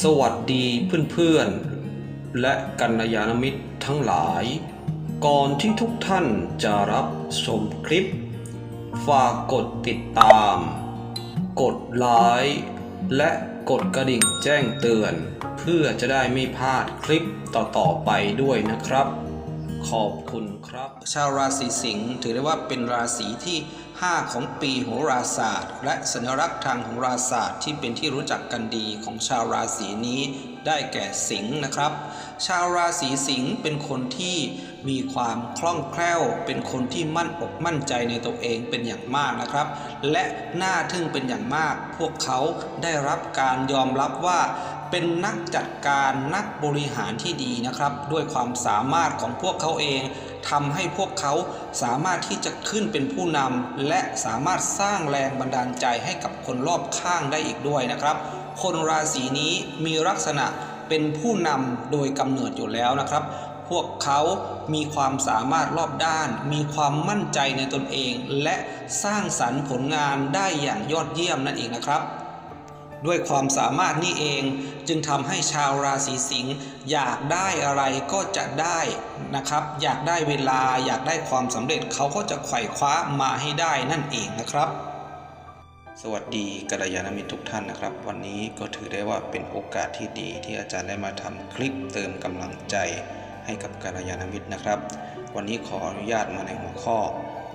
สวัสดีเพื่อนๆ และกัลยาณมิตรทั้งหลาย ก่อนที่ทุกท่านจะรับชมคลิป ฝากกดติดตาม กดไลค์และกดกระดิ่งแจ้งเตือน เพื่อจะได้ไม่พลาดคลิปต่อๆไปด้วยนะครับ ขอบคุณครับ ชาวราศีสิงห์ถือได้ว่าเป็นราศีที่ 5 ของปีโหราศาสตร์ และสัญลักษณ์ทางโหราศาสตร์ที่เป็นที่รู้จักกันดีของชาวราศีนี้ได้แก่สิงห์นะครับ ชาวราศีสิงห์เป็นคนที่มีความคล่องแคล่ว เป็นคนที่มั่นอกมั่นใจในตัวเองเป็นอย่างมากนะครับ และน่าทึ่งเป็นอย่างมาก พวกเขาได้รับการยอมรับว่า เป็นนักจัดการนักบริหารที่ดีนะครับ ด้วยความสามารถของพวกเขาเองทำให้พวกเขาสามารถที่จะขึ้นเป็นผู้นำและสามารถสร้างแรงบันดาลใจให้กับคนรอบข้างได้อีกด้วยนะครับ คนราศีนี้มีลักษณะเป็นผู้นำโดยกำเนิดอยู่แล้วนะครับ พวกเขามีความสามารถรอบด้าน มีความมั่นใจในตนเอง และสร้างสรรค์ผลงานได้อย่างยอดเยี่ยมนั่นเองนะครับ ด้วยความสามารถนี่เองจึงทำให้ชาวราศีสิงห์อยากได้อะไรก็จะได้นะครับ อยากได้เวลาอยากได้ความสำเร็จเขาก็จะไขว่คว้ามาให้ได้นั่นเองนะครับ สวัสดีกัลยาณมิตรทุกท่านนะครับ วันนี้ก็ถือได้ว่าเป็นโอกาสที่ดีที่อาจารย์ได้มาทำคลิปเติมกำลังใจให้กับกัลยาณมิตรนะครับ วันนี้ขออนุญาตมาในหัวข้อ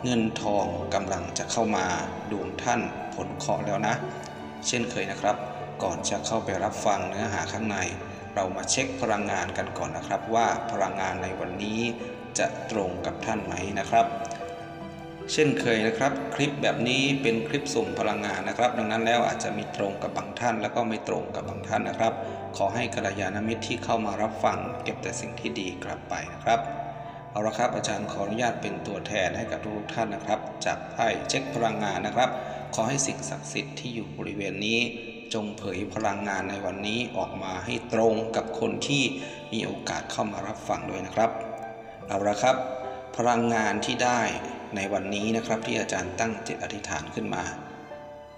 เงินทองกำลังจะเข้ามาดวงท่านผลเคาะแล้วนะ เช่นเคยนะครับ ก่อนจะเข้าไปรับฟังเนื้อหาข้างใน เรามาเช็คพลังงานกันก่อนนะครับ ว่าพลังงานในวันนี้จะตรงกับท่านไหมนะครับ เช่นเคยนะครับ คลิปแบบนี้เป็นคลิปส่งพลังงานนะครับ ดังนั้นแล้วอาจจะมีตรงกับบางท่าน แล้วก็ไม่ตรงกับบางท่านนะครับ ขอให้กัลยาณมิตรที่เข้ามารับฟัง เก็บแต่สิ่งที่ดีกลับไปนะครับเอาละครับอาจารย์ขออนุญาตเป็นตัวแทนให้กับทุกท่านนะครับ จากไพ่เช็คพลังงานนะครับ ขอให้สิ่งศักดิ์สิทธิ์ที่อยู่บริเวณนี้ จงเผยพลังงานในวันนี้ออกมาให้ตรงกับคนที่มีโอกาสเข้ามารับฟังด้วยนะครับ เอาละครับ พลังงานที่ได้ในวันนี้นะครับที่อาจารย์ตั้งจิตอธิษฐานขึ้นมา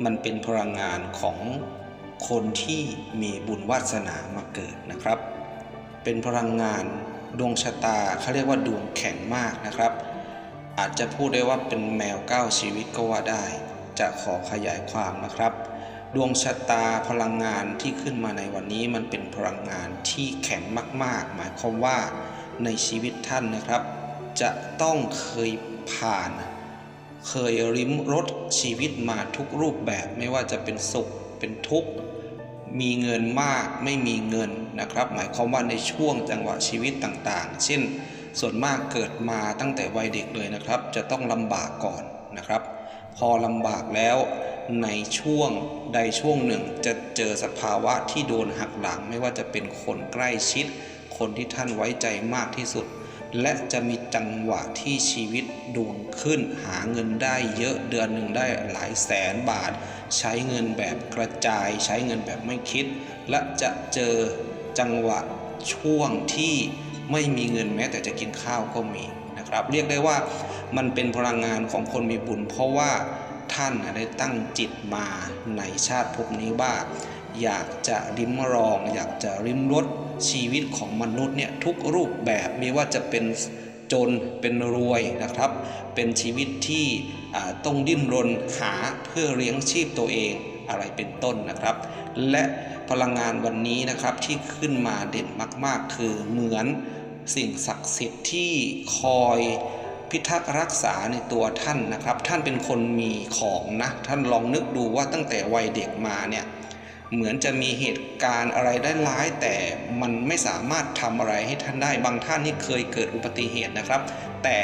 มันเป็นพลังงานของคนที่มีบุญวาสนามาเกิดนะครับ เป็นพลังงานดวงชะตาเขาเรียกว่าดวงแข็งมากนะครับ อาจจะพูดได้ว่าเป็นแมวเก้าชีวิตก็ว่าได้ จะขอขยายความนะครับ ดวงชะตาพลังงานที่ขึ้นมาในวันนี้มันเป็นพลังงานที่แข็งมาก ๆ หมายความว่าในชีวิตท่านนะครับ จะต้องเคยผ่าน เคยริมรถชีวิตมาทุกรูปแบบไม่ว่าจะเป็นสุขเป็นทุกข์มีเงินมากไม่มีเงินนะครับ หมายความว่าในช่วงจังหวะชีวิตต่างๆ เช่น ส่วนมากเกิดมาตั้งแต่วัยเด็กเลยนะครับ จะต้องลำบากก่อนนะครับ พอลำบากแล้ว ในช่วงใดช่วงหนึ่งจะเจอสภาวะที่โดนหักหลัง ไม่ว่าจะเป็นคนใกล้ชิด คนที่ท่านไว้ใจมากที่สุด และจะมีจังหวะที่ชีวิตดวงขึ้น หาเงินได้เยอะเดือนหนึ่งได้หลายแสนบาท ใช้เงินแบบกระจาย ใช้เงินแบบไม่คิด และจะเจอจังหวะช่วงที่ไม่มีเงินแม้แต่จะกินข้าวก็มี นะครับ เรียกได้ว่ามันเป็นพลังงานของคนมีบุญ เพราะว่าท่านได้ตั้งจิตมาในชาติภพนี้ว่าอยากจะริมรอง อยากจะริมรสชีวิตของมนุษย์เนี่ยทุกรูปแบบไม่ว่าจะเป็นจนเป็นรวยนะครับ เป็นชีวิตที่ต้องดิ้นรนหาเพื่อเลี้ยงชีพตัวเองอะไรเป็นต้นนะครับ และพลังงานวันนี้นะครับที่ขึ้นมาเด่นมาก ๆ คือเหมือน สิ่งศักดิ์สิทธิ์ที่คอยพิทักษ์รักษาในตัวท่านนะครับ ท่านเป็นคนมีของนะท่านลองนึกดูว่าตั้งแต่วัยเด็กมาเนี่ยเหมือนจะมีเหตุการณ์อะไรได้ร้าย แต่มันไม่สามารถทำอะไรให้ท่านได้บางท่านนี่เคยเกิดอุบัติเหตุนะครับ แต่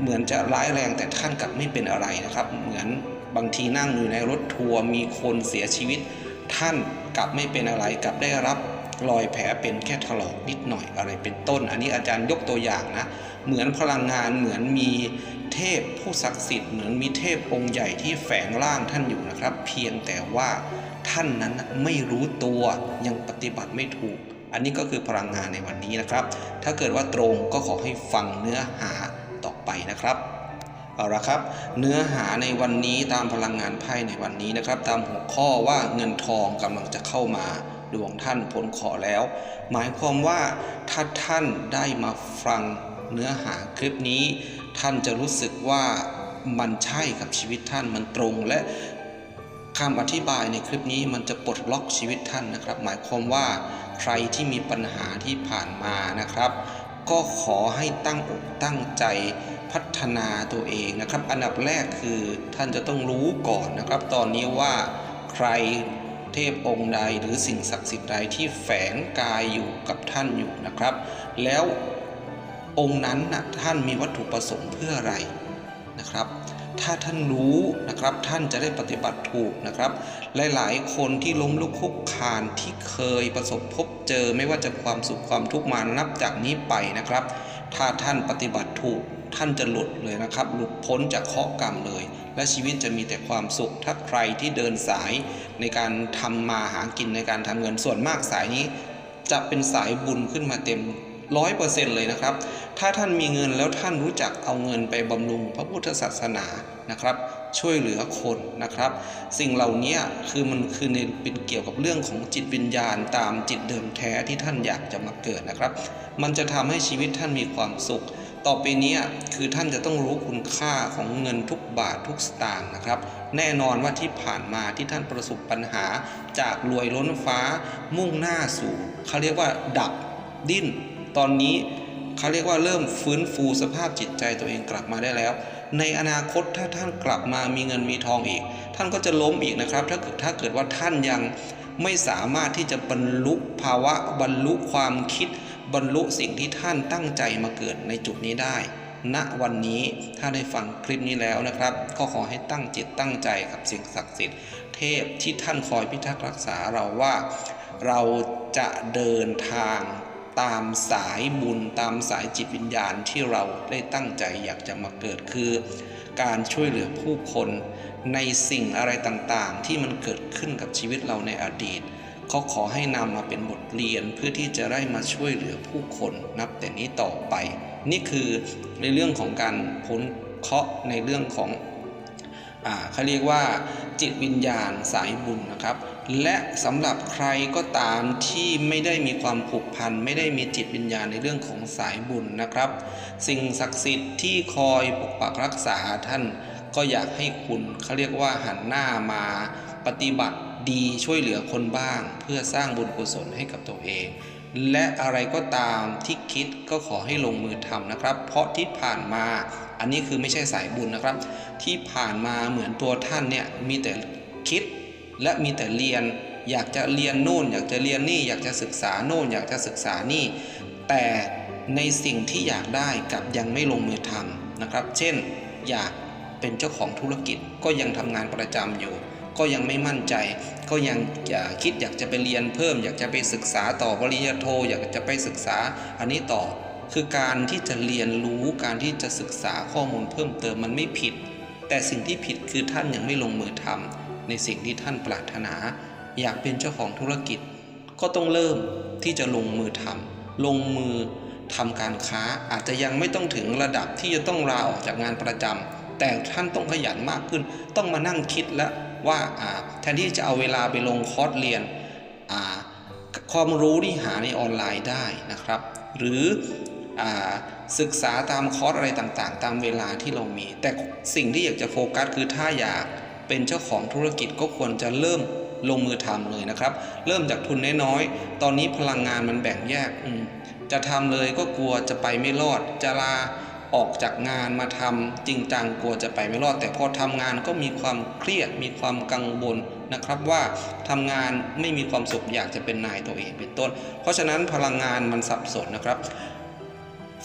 เหมือนจะร้ายแรงแต่ท่านกลับไม่เป็นอะไรนะครับ เหมือนบางทีนั่งอยู่ในรถทัวร์มีคนเสียชีวิต ท่านกลับไม่เป็นอะไรกลับได้รับ รอยแผลเป็นแค่ถลอกนิดหน่อยอะไรเป็นต้น อันนี้อาจารย์ยกตัวอย่างนะ เหมือนพลังงานเหมือนมีเทพผู้ศักดิ์สิทธิ์เหมือนมีเทพองค์ใหญ่ที่แฝงร่างท่านอยู่นะครับ เพียงแต่ว่าท่านนั้นไม่รู้ตัวยังปฏิบัติไม่ถูก อันนี้ก็คือพลังงานในวันนี้นะครับ ถ้าเกิดว่าตรงก็ขอให้ฟังเนื้อหาต่อไปนะครับเอาละครับ เนื้อหาในวันนี้ตามพลังงานไพ่ในวันนี้นะครับ ตามหัวข้อว่าเงินทองกำลังจะเข้ามา ดวงท่านพ้นขอแล้ว หมายความว่าถ้าท่านได้มาฟังเนื้อหาคลิปนี้ ท่านจะรู้สึกว่ามันใช่กับชีวิตท่านมันตรงและคำอธิบายในคลิปนี้มันจะปลดล็อกชีวิตท่านนะครับ หมายความว่าใครที่มีปัญหาที่ผ่านมานะครับ ก็ขอให้ตั้งอกตั้งใจพัฒนาตัวเองนะครับ อันดับแรกคือท่านจะต้องรู้ก่อนนะครับ ตอนนี้ว่าใคร เทพองค์ใดหรือสิ่งศักดิ์สิทธิ์ใดที่แฝงกายอยู่กับท่านอยู่นะครับ แล้วองค์นั้นนะท่านมีวัตถุประสงค์เพื่ออะไรนะครับ ถ้าท่านรู้นะครับท่านจะได้ปฏิบัติถูกนะครับ หลายๆ คนที่ล้มลุกคลุกคลานที่เคยประสบพบเจอไม่ว่าจะความสุขความทุกข์มานับจากนี้ไปนะครับ ถ้าท่านปฏิบัติถูก ท่านจะหลุดเลยนะครับ หลุดพ้นจากเคราะห์กรรมเลย และชีวิตจะมีแต่ความสุข ถ้าใครที่เดินสายในการทำมาหากินในการทำเงินส่วนมากสายนี้ จะเป็นสายบุญขึ้นมาเต็มร้อยเปอร์เซ็นต์เลยนะครับ ถ้าท่านมีเงินแล้วท่านรู้จักเอาเงินไปบำรุงพระพุทธศาสนานะครับ ช่วยเหลือคนนะครับ สิ่งเหล่านี้คือมันคือในเป็นเกี่ยวกับเรื่องของจิตวิญญาณตามจิตเดิมแท้ที่ท่านอยากจะมาเกิดนะครับ มันจะทำให้ชีวิตท่านมีความสุข ต่อไปนี้คือท่านจะต้องรู้คุณค่าของเงินทุกบาททุกสตางค์นะครับ แน่นอนว่าที่ผ่านมาที่ท่านประสบปัญหา จากรวยล้นฟ้ามุ่งหน้าสู่เขาเรียกว่า ดับดิ้น ตอนนี้เขาเรียกว่าเริ่มฟื้นฟูสภาพจิตใจตัวเองกลับมาได้แล้ว ในอนาคตถ้าท่านกลับมามีเงินมีทองอีก ท่านก็จะล้มอีกนะครับ ถ้าเกิดถ้าเกิดว่าท่านยังไม่สามารถที่จะบรรลุภาวะบรรลุความคิด บรรลุสิ่งที่ท่านตั้งใจมาเกิดในจุดนี้ได้ ณวันนี้ถ้าได้ฟังคลิปนี้แล้วนะครับ ก็ขอให้ตั้งจิตตั้งใจกับสิ่งศักดิ์สิทธิ์เทพที่ท่านคอยพิทักษ์รักษาเราว่า เราจะเดินทางตามสายบุญตามสายจิตวิญญาณที่เราได้ตั้งใจอยากจะมาเกิดคือ การช่วยเหลือผู้คนในสิ่งอะไรต่างๆ ที่มันเกิดขึ้นกับชีวิตเราในอดีต เขาขอให้นำมาเป็นบทเรียนเพื่อที่จะได้มาช่วยเหลือผู้คนนับแต่นี้ต่อไป นี่คือในเรื่องของการพ้นเคราะห์ในเรื่องของอเขาเรียกว่าจิตวิญญาณสายบุญนะครับ และสำหรับใครก็ตามที่ไม่ได้มีความผูกพัน ไม่ได้มีจิตวิญญาณในเรื่องของสายบุญนะครับ สิ่งศักดิ์สิทธิ์ที่คอยปกปักรักษาท่าน ก็อยากให้คุณเขาเรียกว่าหันหน้ามาปฏิบัติ ดีช่วยเหลือคนบ้าง เพื่อสร้างบุญกุศลให้กับตัวเอง และอะไรก็ตามที่คิดก็ขอให้ลงมือทำนะครับ เพราะที่ผ่านมาอันนี้คือไม่ใช่สายบุญนะครับ ที่ผ่านมาเหมือนตัวท่านเนี่ยมีแต่คิดและมีแต่เรียน อยากจะเรียนโน่น อยากจะเรียนนี่ อยากจะศึกษาโน่น อยากจะศึกษานี่ แต่ในสิ่งที่อยากได้กับยังไม่ลงมือทำนะครับ เช่น อยากเป็นเจ้าของธุรกิจก็ยังทำงานประจำอยู่ ก็ยังไม่มั่นใจ ก็ยังอยากคิดอยากจะไปเรียนเพิ่ม อยากจะไปศึกษาต่อปริญญาโท อยากจะไปศึกษาอันนี้ต่อ คือการที่จะเรียนรู้การที่จะศึกษาข้อมูลเพิ่มเติมมันไม่ผิด แต่สิ่งที่ผิดคือท่านยังไม่ลงมือทำในสิ่งที่ท่านปรารถนา อยากเป็นเจ้าของธุรกิจ ก็ต้องเริ่มที่จะลงมือทำลงมือทำการค้าอาจจะยังไม่ต้องถึงระดับที่จะต้องลาออกจากงานประจำ แต่ท่านต้องขยันมากขึ้น ต้องมานั่งคิดแล้วว่าแทนที่จะเอาเวลาไปลงคอร์สเรียนความรู้ที่หาในออนไลน์ได้นะครับ หรืออศึกษาตามคอร์สอะไรต่างๆ ตามเวลาที่เรามี แต่สิ่งที่อยากจะโฟกัสคือถ้าอยากเป็นเจ้าของธุรกิจก็ควรจะเริ่มลงมือทำเลยนะครับ เริ่มจากทุนน้อยๆ ตอนนี้พลังงานมันแบ่งแยก จะทำเลยก็กลัวจะไปไม่รอด จะลา ออกจากงานมาทำจริงจังกลัวจะไปไม่รอด แต่พอทำงานก็มีความเครียดมีความกังวลนะครับว่าทำงานไม่มีความสุขอยากจะเป็นนายตัวเองเป็นต้น เพราะฉะนั้นพลังงานมันสับสนนะครับ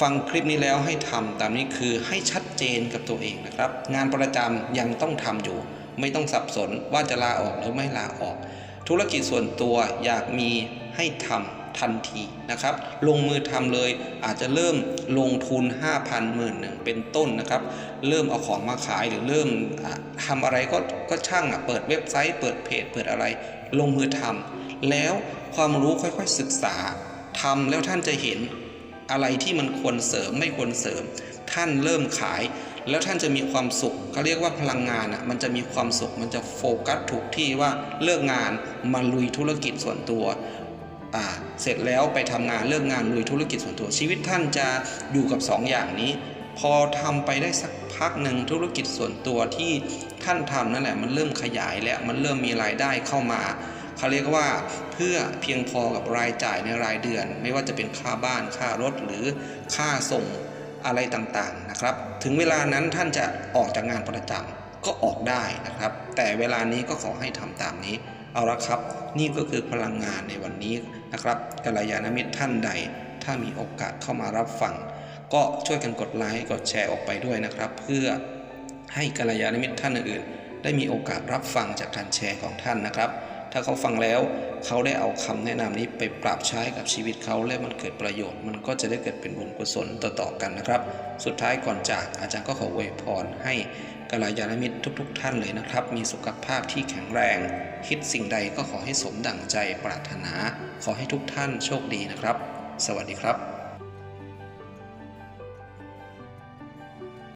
ฟังคลิปนี้แล้วให้ทำตามนี้คือให้ชัดเจนกับตัวเองนะครับ งานประจำยังต้องทำอยู่ ไม่ต้องสับสนว่าจะลาออกหรือไม่ลาออก ธุรกิจส่วนตัวอยากมีให้ทำ ทันทีนะครับ ลงมือทำเลยอาจจะเริ่มลงทุน 5,000หมื่นหนึ่งเป็นต้นนะครับ เริ่มเอาของมาขายหรือเริ่มอะทำอะไรก็ก็ช่างเปิดเว็บไซต์ เปิดเพจเปิดอะไร ลงมือทำแล้วความรู้ค่อยๆศึกษาทำแล้วท่านจะเห็นอะไรที่มันควรเสริมไม่ควรเสริม ท่านเริ่มขายแล้วท่านจะมีความสุขเขาเรียกว่าพลังงานอะมันจะมีความสุขมันจะโฟกัสถูกที่ว่าเลิกงานมาลุยธุรกิจส่วนตัว เสร็จแล้วไปทำงานเลิกงานลุยธุรกิจส่วนตัวชีวิตท่านจะอยู่กับสองอย่างนี้ พอทำไปได้สักพักหนึ่งธุรกิจส่วนตัวที่ท่านทำนั่นแหละมันเริ่มขยายแล้วมันเริ่มมีรายได้เข้ามาเขาเรียกว่าเพื่อเพียงพอกับรายจ่ายในรายเดือน ไม่ว่าจะเป็นค่าบ้านค่ารถหรือค่าส่งอะไรต่างๆนะครับ ถึงเวลานั้นท่านจะออกจากงานประจำก็ออกได้นะครับ แต่เวลานี้ก็ขอให้ทำตามนี้ เอาละครับ นี่ก็คือพลังงานในวันนี้นะครับกัลยาณมิตรท่านใด ถ้ามีโอกาสเข้ามารับฟัง ก็ช่วยกันกดไลค์กดแชร์ออกไปด้วยนะครับ เพื่อให้กัลยาณมิตรท่านอื่นๆ ได้มีโอกาสรับฟังจากการแชร์ของท่านนะครับ ถ้าเขาฟังแล้วเขาได้เอาคำแนะนำนี้ไปปรับใช้กับชีวิตเขาและมันเกิดประโยชน์ มันก็จะได้เกิดเป็นบุญกุศลต่อๆกันนะครับ สุดท้ายก่อนจากอาจารย์ก็ขออวยพรให้ กัลยาณมิตรทุก ๆ ท่านเลยนะครับ มีสุขภาพที่แข็งแรง คิดสิ่งใดก็ขอให้สมดั่งใจปรารถนา ขอให้ทุกท่านโชคดีนะครับ สวัสดีครับ